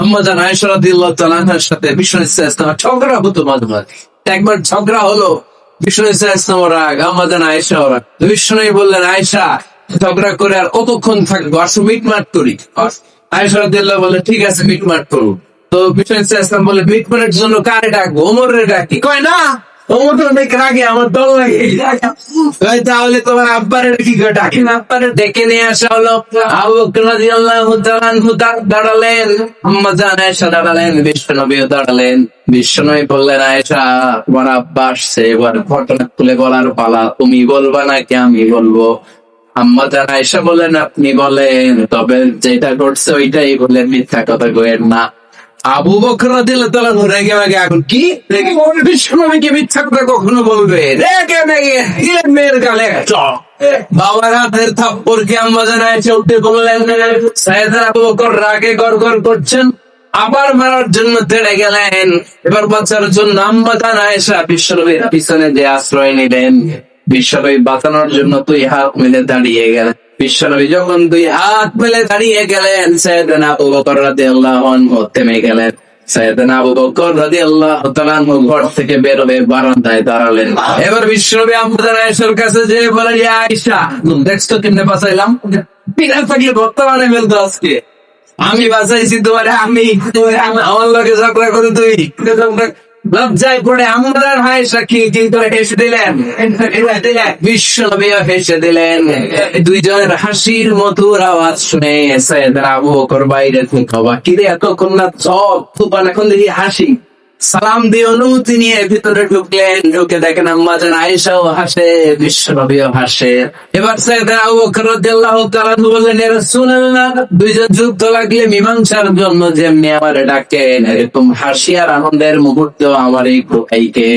আম্মাজান আয়েশা সাথে বিষ্ণু ঝগড়া হতো মাঝে মাঝে। একবার ঝগড়া হলো বিষ্ণু ইসলাম রাগ ওরা বললেন, আয়েশা, ঝগড়া করে আর কতক্ষণ থাকব? আসো মিটমাট করি। আয়েশা বলে ঠিক আছে মিটমাট করুন। তো বিষ্ণু ইসলাম বলে মিটমাটের জন্য কারে ডাকবো? ওমরের ডাকি। কয়, না অনেক আমার আব্বারের নিয়ে আসা হলো। দাঁড়ালেন। দাঁড়ালেন বললেন, আয়েশা, তোমার আব্বা আসছে, এবার ঘটনা খুলে বলার পালা। তুমি বলবা নাকি আমি বলব? আম্মা জান আয়েশা বলেন আপনি বলেন। তবে যেটা ঘটছে ওইটাই বলেন মিথ্যা কথা কইেন না। আবু বকর রাদিয়াল্লাহু রেগে মেগে এখন কি? রেগে বিশ্বনবীকে মিথ্যা কথা কখনো বলবে রেগে মেগে মেয়ের গালে বাবার হাতের থাপ্পড় কে আয়েশা উঠে বললেন? আবু বকর রাগে গড়গড় করছেন। আবার মারার জন্য তেড়ে গেলেন। এবার বাঁচার জন্য আম্মা জান আয়েশা বিশ্বনবীর পিছনে যে আশ্রয় নিলেন বিশ্বনবী বাঁচানোর জন্য তুই হাত মিলে দাঁড়িয়ে গেলেন। যখন দুই হাত মিলে দাঁড়িয়ে গেলেন সৈয়দনা আবু বকর থেমে গেলেন। আবু বকর ঘর থেকে বের বারান্দায় দাঁড়ালেন। এবার বিশ্বনবী আমাদের কাছে যে ইয়া আয়েশা দেখছ কেমনে বাঁচাইলাম? বিনা থাকলে বর্তমানে আজকে। আমি বাঁচাইছি তোমার, আমি আমার লোকে ঝগড়া করে তুই লজ্জায় পড়ে আমরা ভাই সাক্ষী কিন্তু হেসে দিলেন। বিশ্বব্যাপী হেসে দিলেন। দুইজনের হাসির মধুর আওয়াজ শুনে সৈয়দ আবু বাইরে থেকে অবাক। কিরে এতক্ষণ না চপ, তুফান, এখন দেখি হাসি। সালাম দিয়ে তিনি নিয়ে ভিতরে ঢুকলেন ঢুকে দেখেন আম্মা আয়েশাও হাসে, বিশ্বনবীও হাসে। এবার সেটা আবু বকর রাদিয়াল্লাহু তাআলা বললেন ইয়া দুইজন যুদ্ধ লাগলে মীমাংসার জন্য যেমনি আমার ডাকেন, এরকম হাসি আর আনন্দের মুহূর্ত আমার এই কোথাইকে